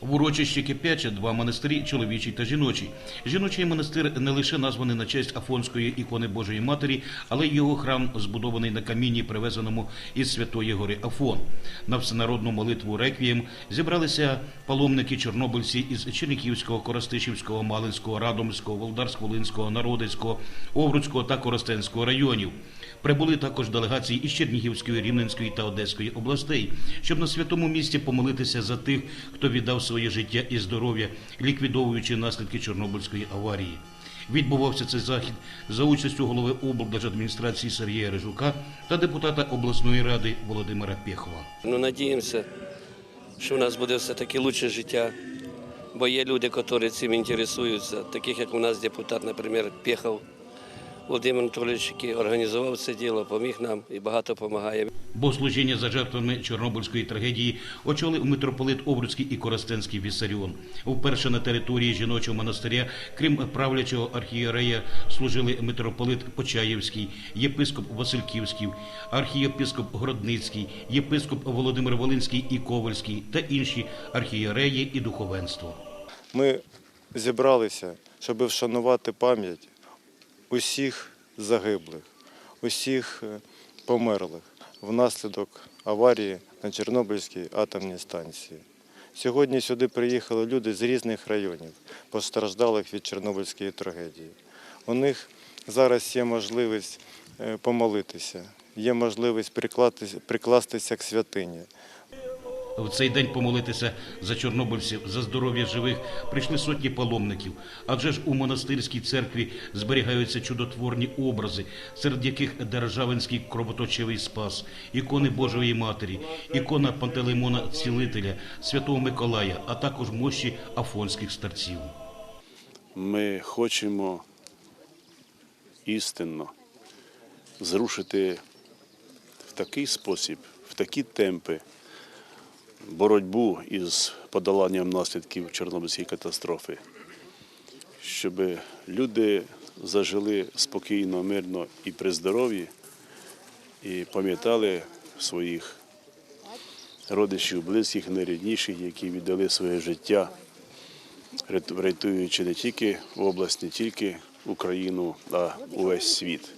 В урочищі Кип'яче два монастирі чоловічий та жіночий. Жіночий монастир не лише названий на честь Афонської ікони Божої Матері, але й його храм збудований на камінні, привезеному із Святої гори Афон. На всенародну молитву реквієм зібралися паломники чорнобильці із Чернігівського, Коростишівського, Малинського, Радомського, Володарсько-Волинського, Народицького, Овруцького та Коростенського районів. Прибули також делегації із Чернігівської, Рівненської та Одеської областей, щоб на святому місці помолитися за тих, хто віддав своє життя і здоров'я, ліквідовуючи наслідки Чорнобильської аварії. Відбувався цей захід за участю голови облдержадміністрації Сергія Рижука та депутата обласної ради Володимира Пєхова. Ну, надіємося, що в нас буде все-таки лучше життя. Бо є люди, які цим інтересуються, таких як у нас депутат, наприклад, Пєхов Володимир Анатолійович, який організував це діло, поміг нам і багато допомагає. Богослужіння за жертвами Чорнобильської трагедії очолив митрополит Овруцький і Коростенський Віссаріон. Вперше на території жіночого монастиря, крім правлячого архієрея, служили митрополит Почаєвський, єпископ Васильківський, архієпископ Гродницький, єпископ Володимир Волинський і Ковальський та інші архієреї і духовенство. Ми зібралися, щоб вшанувати пам'ять усіх загиблих, усіх е, померлих внаслідок аварії на Чорнобильській атомній станції. Сьогодні сюди приїхали люди з різних районів, постраждалих від Чорнобильської трагедії. У них зараз є можливість е, помолитися, є можливість прикластися- прикластися к святині. В цей день помолитися за чорнобильців, за здоров'я живих прийшли сотні паломників. Адже ж у монастирській церкві зберігаються чудотворні образи, серед яких Державинський кровоточивий спас, ікони Божої Матері, ікона Пантелеймона Цілителя, Святого Миколая, а також мощі афонських старців. Ми хочемо істинно зрушити в такий спосіб, в такі темпи боротьбу із подоланням наслідків Чорнобильської катастрофи, щоб люди зажили спокійно, мирно і при здоров'ї, і пам'ятали своїх родичів, близьких, найрідніших, які віддали своє життя рятуючи не тільки область, не тільки Україну, а увесь світ.